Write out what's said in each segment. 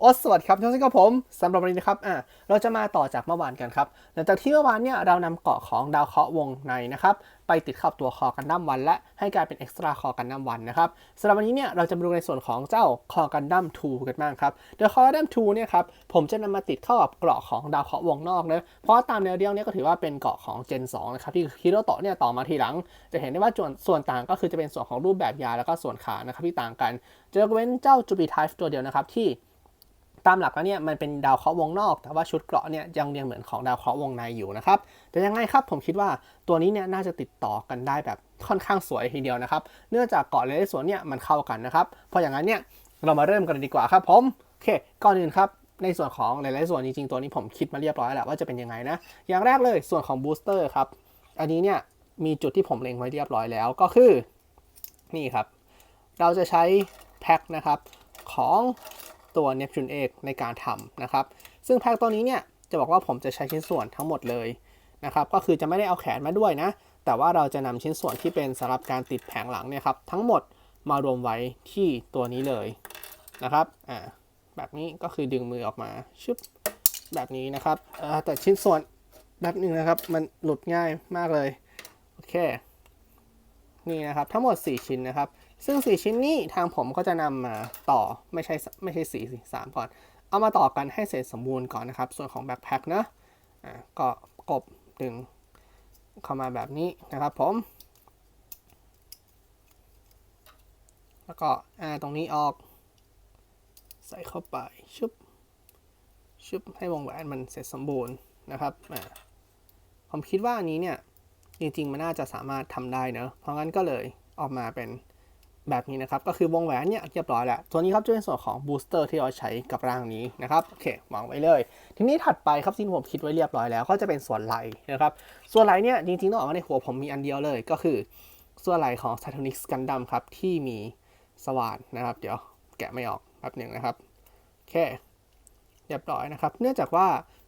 โอ้สวัสดีครับทุกท่านกับผมสำหรับวันนี้นะครับอะเราจะมาต่อจากเมื่อวานกันครับหลังจากที่เมื่อวานเนี่ยเรานำเกาะของดาวเคราะห์วงในนะครับไปติดเข้าตัวคอกันดั้มวันและให้กลายเป็นเอ็กซ์ตร้าคอกันดั้มวันนะครับสำหรับวันนี้เนี่ยเราจะมาดูในส่วนของเจ้าคอกันดั้ม2กันบ้างครับโดยคอกันดั้ม2เนี่ยครับผมจะนำมาติดเข้ากับเกราะของดาวเคราะห์วงนอกนะเพราะว่าตามแนวเดียวเนี่ยก็ถือว่าเป็นเกราะของ Gen 2นะครับที่ฮิโรโตะเนี่ยต่อมาทีหลัง จะเห็นได้ว่าส่วนส่วนต่างก็คือจะเป็นส่วนของรูปแบบยาแล้วก็ส่วนขานะครับที่ต่างกันจะเว้นเจ้าจูปิไทฟ์ตัวเดียวนะครับที่ ตามหลักแล้วเนี่ยมันเป็นดาวเคราะห์วงนอก แต่ว่าชุดเกราะเนี่ยยังเรียงเหมือนของดาวเคราะห์วงในอยู่นะครับแต่ยังไงครับผมคิดว่าตัวนี้เนี่ยน่าจะติดต่อกันได้แบบค่อนข้างสวยทีเดียวนะครับ เนื่องจากเกาะหลยๆส่วนเนี่ยมันเข้ากันนะครับเพราะอย่างนั้นเนี่ยเรามาเริ่มกันเลยดีกว่าครับผมโอเคก่อนอื่นครับในส่วนของหลายๆส่วนจริงๆตัวนี้ผมคิดมาเรียบร้อยแล้วว่าจะเป็นยังไงนะ อย่างแรกเลยส่วนของบูสเตอร์ครับ อันนี้เนี่ยมีจุดที่ผมเล็งไว้เรียบร้อยแล้วก็คือ นี่ครับ เราจะใช้แพ็คนะครับของ ตัว Neptune X ในการทำนะครับ ซึ่งแพ็คตัวนี้เนี่ยจะบอกว่าผมจะใช้ชิ้นส่วนทั้งหมดเลยนะครับ ก็คือจะไม่ได้เอาแขนมาด้วยนะ แต่ว่าเราจะนำชิ้นส่วนที่เป็นสำหรับการติดแผงหลังเนี่ยครับทั้งหมดมารวมไว้ที่ตัวนี้เลยนะครับ อ่า แบบนี้ก็คือดึงมือออกมาชึบแบบนี้นะครับ แต่ชิ้นส่วนแบบนึงนะครับ มันหลุดง่ายมากเลย โอเค นี่นะครับ ทั้งหมด 4 ชิ้นนะครับ ซึ่ง 4 ชิ้นนี้ทางผมก็จะนำมาต่อไม่ใช่ไม่ใช่4สิ3ก่อน เอามาต่อกันให้เสร็จสมบูรณ์ก่อนนะครับ ส่วนของแบ็คแพ็คนะอ่าก็กบดึงเข้ามาแบบนี้นะครับผม แล้วก็อ่าตรงนี้ออก ใส่เข้าไปชุบชุบให้วงแหวนมันเสร็จสมบูรณ์นะครับอ่าผมคิดว่าอันนี้เนี่ยจริงๆมันน่าจะสามารถทำได้เนอะเพราะงั้นก็เลยออกมาเป็น แบบนี้นะครับ ก็คือวงแหวนเนี่ยเรียบร้อยแล้ว ตัวนี้ครับจะเป็นส่วนของบูสเตอร์ที่เราใช้กับร่างนี้นะครับ โอเควางไว้เลย ทีนี้ถัดไปครับที่ผมคิดไว้เรียบร้อยแล้ว ก็จะเป็นส่วนไหลนะครับ ส่วนไหลเนี่ยจริงๆต้องบอกว่าในหัวผมมีอันเดียวเลย ก็คือส่วนไหลของ Saturnix Gundam ครับที่มีสว่านนะครับ เดี๋ยวแกะไม่ออกแป๊บหนึ่งนะครับ โอเค เรียบร้อยนะครับ เนื่องจากว่า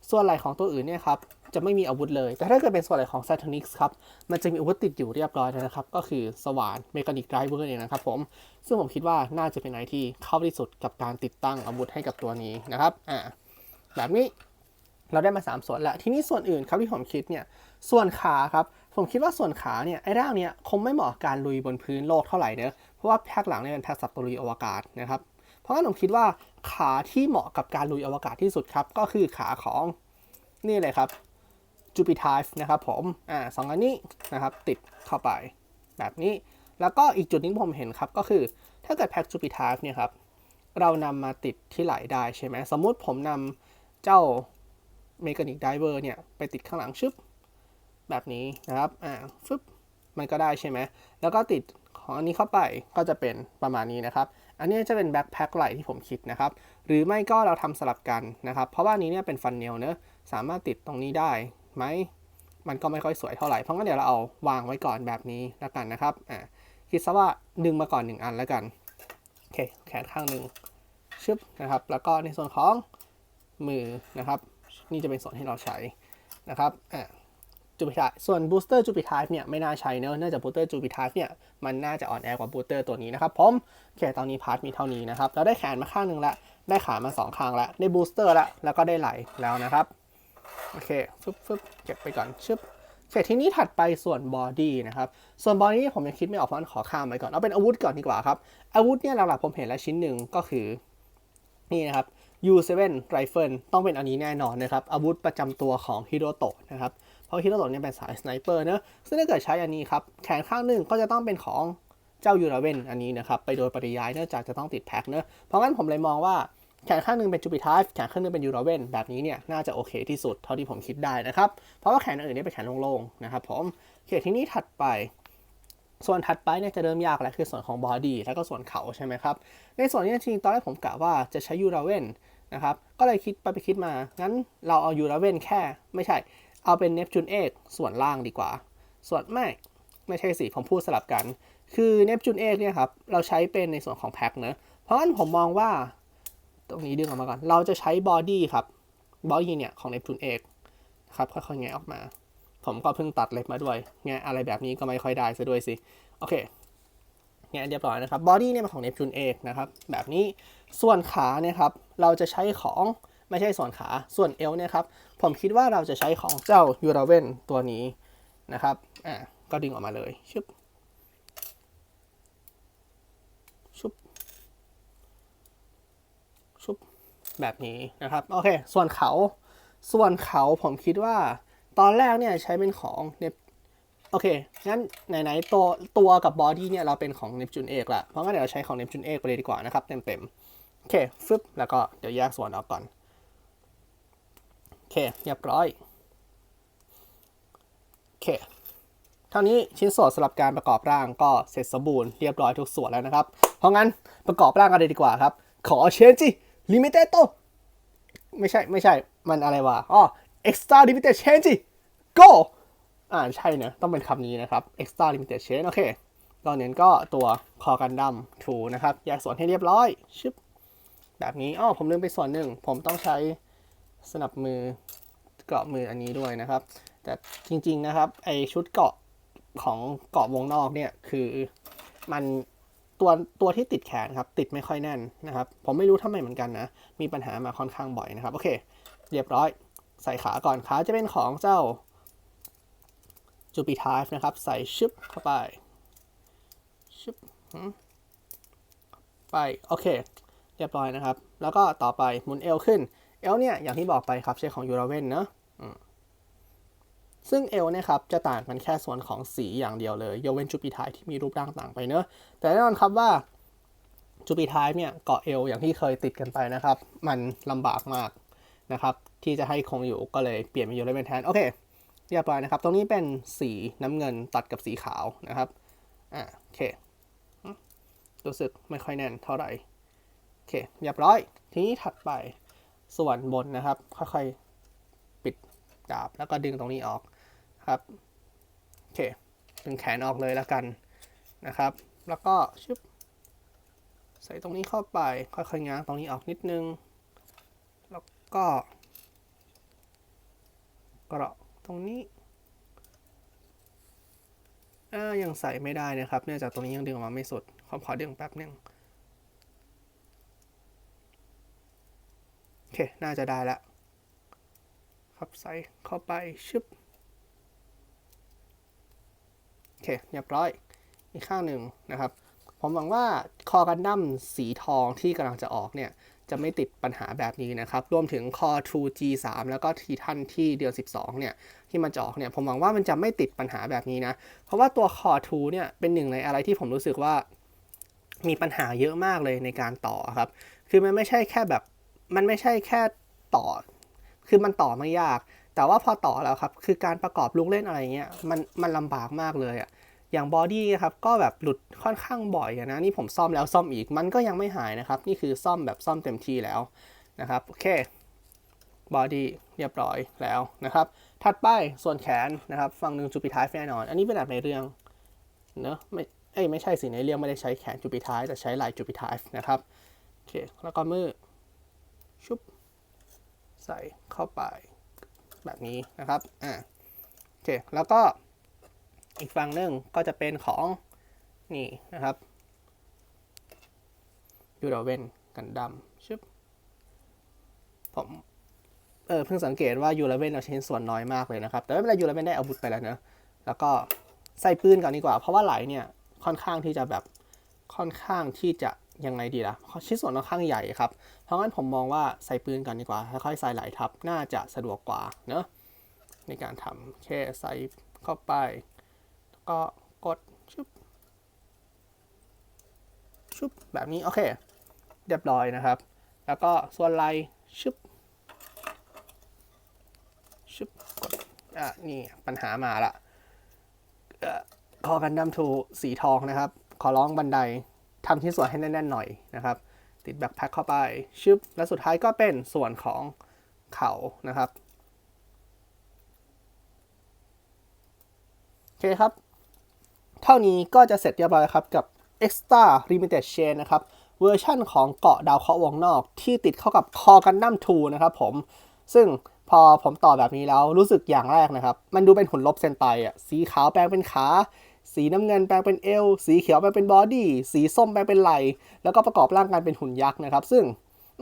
ส่วนไหล่ของตัวอื่นเนี่ยครับจะไม่มีอาวุธเลย แต่ถ้าเกิดเป็นส่วนไหล่ของ Saturnix ครับ มันจะมีอาวุธติดอยู่เรียบร้อยนะครับ ก็คือสว่านเมกานิกไดเวอร์เองนะครับผม ซึ่งผมคิดว่าน่าจะเป็นไรที่เข้าที่สุดกับการติดตั้งอาวุธให้กับตัวนี้นะครับ อ่า แบบนี้เราได้มา 3 ส่วนแล้วทีนี้ส่วนอื่นครับที่ผมคิดเนี่ย ส่วนขาครับ ผมคิดว่าส่วนขาเนี่ย ไอ้ร่างเนี่ยคงไม่เหมาะการลุยบนพื้นโลกเท่าไหร่เนอะเพราะว่าแพ็กหลังเนี่ยเป็นแพ็กสัตว์ลุยอวกาศนะครับ เพราะงั้นผมคิดว่าขาที่เหมาะกับการลุยอวกาศที่สุดครับ ก็คือขาของนี่เลยครับ Jupiter นะครับผม อ่าสองอันนี้นะครับ ติดเข้าไปแบบนี้ แล้วก็อีกจุดนึงผมเห็นครับ ก็คือถ้าเกิดแพ็ก Jupiter เนี่ยครับ เรานำมาติดที่ไหลได้ใช่ไหม สมมุติผมนำเจ้า Mechanic Diver เนี่ย ไปติดข้างหลังชึบแบบนี้นะครับ อ่าฟึบมันก็ได้ใช่ไหม แล้วก็ติดของอันนี้เข้าไปก็จะเป็นประมาณนี้นะครับ อันนี้จะเป็นแบ็คแพ็คไหล่ที่ผมคิดนะครับ หรือไม่ก็เราทำสลับกันนะครับ เพราะว่านี้เนี่ยเป็นฟันเนลเนอะสามารถติดตรงนี้ได้ไหม มันก็ไม่ค่อยสวยเท่าไหร่ เพราะงั้นเดี๋ยวเราเอาวางไว้ก่อนแบบนี้แล้วกันนะครับ อ่า คิดซะว่าดึงมาก่อนหนึ่งอันแล้วกัน โอเค แขนข้างหนึ่งชึบนะครับ แล้วก็ในส่วนของมือนะครับ นี่จะเป็นส่วนที่เราใช้นะครับ อ่า จูปิทาส่วนบูสเตอร์จูปิทาเนี่ยไม่น่าใช้เนอะเนื่องจากบูสเตอร์จูปิทาเนี่ยมันน่าจะอ่อนแอกว่าบูสเตอร์ตัวนี้นะครับผมโอเคตอนนี้พาร์ทมีเท่านี้นะครับ เราได้แขนมาข้างหนึ่งล้วได้ขามาสองข้างล้วได้บูสเตอร์ล้วแล้วก็ได้ไหลแล้วนะครับ โอเคฟึบฟึบเก็บไปก่อนชึบเสร็จทีนี้ถัดไปส่วนบอดี้นะครับ ส่วนบอดี้ผมยังคิดไม่ออกเพราะฉันขอข้ามไปก่อน เอาเป็นอาวุธก่อนดีกว่าครับ อาวุธเนี่ยหลักๆผมเห็นแล้วชิ้นหนึ่งก็คือ นี่นะครับ U7 Rifle ต้องเป็นอันนี้แน่นอนนะครับ อาวุธประจำตัวของฮิโรโตะนะครับ เพราะฮิโรโตะเนี่ยเป็นสายสไนเปอร์เนอะซึ่งถ้าเกิดใช้อันนี้ครับแขนข้างหนึ่งก็จะต้องเป็นของเจ้ายูราเวนอันนี้นะครับไปโดยปริยายเนื่องจากจะต้องติดแพ็คเนอะเพราะงั้นผมเลยมองว่าแขนข้างหนึ่งเป็นจูปิทาแขนข้างหนึ่งเป็นยูราเวนแบบนี้เนี่ยน่าจะโอเคที่สุดเท่าที่ผมคิดได้นะครับ เพราะว่าแขนอื่นนี่เป็นแขนโล่งๆนะครับผมโอเคทีนี้ถัดไป ส่วนถัดไปเนี่ยจะเริ่มยากแล้วคือส่วนของบอดี้แล้วก็ส่วนเขาใช่ไหมครับ ในส่วนนี้จริงๆตอนแรกผมกะว่าจะใช้ยูราเวนนะครับ ก็เลยคิดไปไปคิดมา งั้นเราเอายูราเวนแค่ ไม่ใช่ เอาเป็นเนปจูนเอกส่วนล่างดีกว่า ส่วนไม่ไม่ใช่สิ ผมพูดสลับกัน คือเนปจูนเอกเนี่ยครับ เราใช้เป็นในส่วนของแพ็คเนอะเพราะฉะนั้นผมมองว่า ตรงนี้ดึงออกมาก่อน เราจะใช้บอดี้ครับบอดี้เนี่ยของเนปจูนเอกครับค่อยๆแงะออกมา ผมก็เพิ่งตัดเล็บมาด้วย แงะอะไรแบบนี้ก็ไม่ค่อยได้ซะด้วยสิ โอเคแงะเรียบร้อยนะครับบอดี้เนี่ยเป็นของเนปจูนเอกนะครับ แบบนี้ส่วนขาเนี่ยครับ เราจะใช้ของ ไม่ใช่ส่วนขา ส่วนเอวเนี่ยครับ ผมคิดว่าเราจะใช้ของเจ้ายูราเวนตัวนี้นะครับ อ่า ก็ดึงออกมาเลย ชึบ ชุบ ชุบ แบบนี้นะครับ โอเค ส่วนเขา ส่วนเขาผมคิดว่า ตอนแรกเนี่ยใช้เป็นของเนปโอเค งั้นไหนๆตัวตัวกับบอดี้เนี่ยเราเป็นของเนปจูนเอกละเพราะงั้นเดี๋ยวเราใช้ของเนปจูนเอกไปเลยดีกว่านะครับ เต็มๆ โอเค ฟึบ แล้วก็เดี๋ยวแยกส่วนออกก่อน เคเรียบร้อยโอเคเท่านี้ชิ้นส่วนสำหรับการประกอบร่างก็เสร็จสมบูรณ์เรียบร้อยทุกส่วนแล้วนะครับ เพราะงั้นประกอบร่างกันเลยดีกว่าครับ ขอเชนจิลิมิเต็ดโตไม่ใช่ไม่ใช่มันอะไรวะอ๋อ extra limited change go อ่าใช่เนะต้องเป็นคำนี้นะครับ extra limited change โอเคตอนนี้ก็ตัวคอกันดั้มถูนะครับ แยกส่วนให้เรียบร้อยชึบแบบนี้อ๋อผมลืมไปส่วนหนึ่ง ผมต้องใช้ สนับมือเกาะมืออันนี้ด้วยนะครับ แต่จริงๆนะครับไอชุดเกาะของเกาะวงนอกเนี่ยคือมันตัวตัวที่ติดแขนครับติดไม่ค่อยแน่นนะครับ ผมไม่รู้ทำไมเหมือนกันนะ มีปัญหามาค่อนข้างบ่อยนะครับ โอเค เรียบร้อย ใส่ขาก่อนขาจะเป็นของเจ้าจูปิทาฟนะครับ ใส่ชึบเข้าไปชึบไป โอเค เรียบร้อยนะครับ แล้วก็ต่อไปหมุนเอวขึ้น เอวเนี่ยอย่างที่บอกไปครับใช้ของยูราเวนเนะซึ่งเอวเนี่ยครับ จะต่างกันแค่ส่วนของสีอย่างเดียวเลยยกเว้นจูปิทายที่มีรูปร่างต่างไปเนอะแต่แน่นอนครับว่าจูปิทายเนี่ยเกาะเอวอย่างที่เคยติดกันไปนะครับ มันลำบากมากนะครับ ที่จะให้คงอยู่ก็เลยเปลี่ยนเป็นยูราเวนแทน โอเคเรียบร้อยนะครับ ตรงนี้เป็นสีน้ำเงินตัดกับสีขาวนะครับอ่าโอเครู้สึกไม่ค่อยแน่นเท่าไหร่โอเคเรียบร้อย ทีนี้ถัดไป ส่วนบนนะครับ ค่อยๆ ปิดดาบแล้วก็ดึงตรงนี้ออกครับโอเคดึงแขนออกเลยแล้วกันนะครับ แล้วก็ชึบใส่ตรงนี้เข้าไป ค่อยๆง้างตรงนี้ออกนิดนึง แล้วก็กระตรงนี้อ่ายังใส่ไม่ได้นะครับ เนื่องจากตรงนี้ยังดึงออกมาไม่สุดขอขอดึงแป๊บนึง โอเค น่าจะได้แล้วครับใส่เข้าไปชึบโอเคเรียบร้อย อีกข้างหนึ่งนะครับ ผมหวังว่าคอกันดั้มสีทองที่กำลังจะออกเนี่ย จะไม่ติดปัญหาแบบนี้นะครับ รวมถึงคอ 2G3 แล้วก็ทีทันที่เดือน 12 เนี่ย ที่มันจะออกเนี่ย ผมหวังว่ามันจะไม่ติดปัญหาแบบนี้นะ เพราะว่าตัวคอ 2 เนี่ย เป็นหนึ่งในอะไรที่ผมรู้สึกว่ามีปัญหาเยอะมากเลยในการต่อครับ คือมันไม่ใช่แค่แบบ มันไม่ใช่แค่ต่อ คือมันต่อไม่ยาก แต่ว่าพอต่อแล้วครับ คือการประกอบลูกเล่นอะไรเงี้ย มันมันลำบากมากเลยอะอย่างบอดี้ครับ ก็แบบหลุดค่อนข้างบ่อยนะ นี่ผมซ่อมแล้วซ่อมอีก มันก็ยังไม่หายนะครับ นี่คือซ่อมแบบซ่อมเต็มที่แล้วนะครับ โอเค บอดี้เรียบร้อยแล้วนะครับ ถัดไปส่วนแขนนะครับ ฝั่งหนึ่งจูปิท้ายแน่นอน อันนี้เป็นแบบในเรื่องเนอะไม่เอ้ยไม่ใช่สิในเรื่องไม่ได้ใช้แขนจูปิท้ายแต่ใช้ลายจูปิท้ายนะครับ โอเค แล้วก็มือ ชุบใส่เข้าไปแบบนี้นะครับอ่าโอเคแล้วก็อีกฝั่งหนึ่งก็จะเป็นของนี่นะครับยูรเวนกันดำชุบผมเออเพิ่งสังเกตว่ายูรเวนเอาชิ้นส่วนน้อยมากเลยนะครับ แต่ไม่เป็นไรยูรเวนได้อาวุธไปแล้วเนอะแล้วก็ใส่ปืนก่อนดีกว่า เพราะว่าไหลเนี่ยค่อนข้างที่จะแบบค่อนข้างที่จะ ยังไงดีล่ะชิ้นส่วนค่อนข้างใหญ่ครับ เพราะงั้นผมมองว่าใส่ปืนก่อนดีกว่าค่อยๆใส่ไหลทับน่าจะสะดวกกว่าเนอะในการทำแค่ใส่เข้าไป แล้วก็กดชุบชุบแบบนี้ โอเค เรียบร้อยนะครับ แล้วก็ส่วนไหลชุบชุบกดอะนี่ปัญหามาละเอ่อคอกันดั้มทูสีทองนะครับ ขอร้องบันได ทำชิ้นส่วนให้แน่นๆหน่อยนะครับ ติดแบ็คแพ็คเข้าไปชึบและสุดท้ายก็เป็นส่วนของเขานะครับโอเคครับ เท่านี้ก็จะเสร็จเรียบร้อยครับกับ Extra Limited Chain นะครับเวอร์ชั่นของเกาะดาวเคราะห์วงนอกที่ติดเข้ากับคอกันดั้ม2นะครับผม ซึ่งพอผมต่อแบบนี้แล้วรู้สึกอย่างแรกนะครับ มันดูเป็นหุ่นลบเซนไตอะสีขาวแปลงเป็นขา สีน้ำเงินแปลงเป็นเอว สีเขียวแปลงเป็นบอดี้ สีส้มแปลงเป็นไหล่ แล้วก็ประกอบร่างกายเป็นหุ่นยักษ์นะครับ ซึ่ง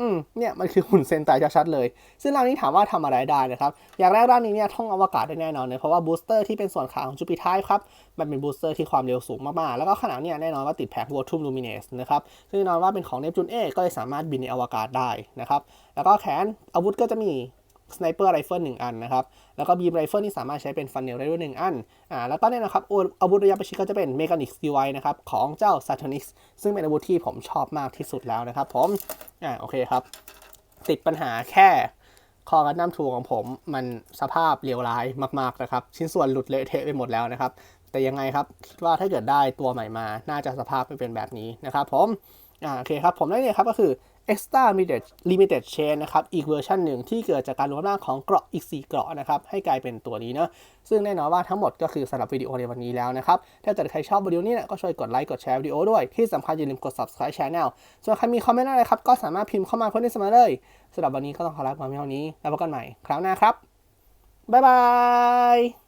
อืม เนี่ย มันคือหุ่นเซนไตชัดๆเลย ซึ่งร่างนี้ถามว่าทำอะไรได้นะครับ อย่างแรกร่างนี้เนี่ยท่องอวกาศได้แน่นอนเลยเพราะว่าบูสเตอร์ที่เป็นส่วนขาของจูปิไทครับ มันเป็นบูสเตอร์ที่ความเร็วสูงมากๆ แล้วก็ขนาดเนี่ยแน่นอนว่าติดแพ็กวอทูมลูมิเนสนะครับ ซึ่งแน่นอนว่าเป็นของเนปจูนเอก็เลยสามารถบินในอวกาศได้นะครับ แล้วก็แขนอาวุธก็จะมี สไนเปอร์ไรเฟิลหนึ่งอันนะครับ แล้วก็บีมไรเฟิลที่สามารถใช้เป็นฟันเนลได้ด้วยหนึ่งอัน อ่า แล้วก็เนี่ยนะครับอาวุธระยะประชิดก็จะเป็นเมกานิกส์ดีไวนะครับ ของเจ้า s a t u r n i x ซึ่งเป็นอาวุธที่ผมชอบมากที่สุดแล้วนะครับผม อ่า โอเคครับ ติดปัญหาแค่คอกันน้ำทูของผมมันสภาพเลวร้ายมากๆนะครับ ชิ้นส่วนหลุดเละเทะไปหมดแล้วนะครับ แต่ยังไงครับ คิดว่าถ้าเกิดได้ตัวใหม่มา น่าจะสภาพไม่เป็นแบบนี้นะครับผม อ่า โอเคครับ ผมได้เนี่ยครับก็คือ extra limited limited chain นะครับ อีกเวอร์ชันหนึ่งที่เกิดจากการรวมร่างของเกราะอีก 4 เกราะนะครับ ให้กลายเป็นตัวนี้เนาะซึ่งแน่นอนว่าทั้งหมดก็คือสำหรับวิดีโอในวันนี้แล้วนะครับ ถ้าเกิดใครชอบวิดีโอนี้เนี่ยก็ช่วยกดไลค์กดแชร์วิดีโอด้วย ที่สำคัญอย่าลืมกด subscribe channel ส่วนใครมีคอมเมนต์อะไรครับก็สามารถพิมพ์เข้ามาเพื่อนได้เสมอเลยสำหรับวันนี้ก็ต้องขอลาไปเท่านี้แล้วพบกันใหม่คราวหน้าครับบ๊ายบาย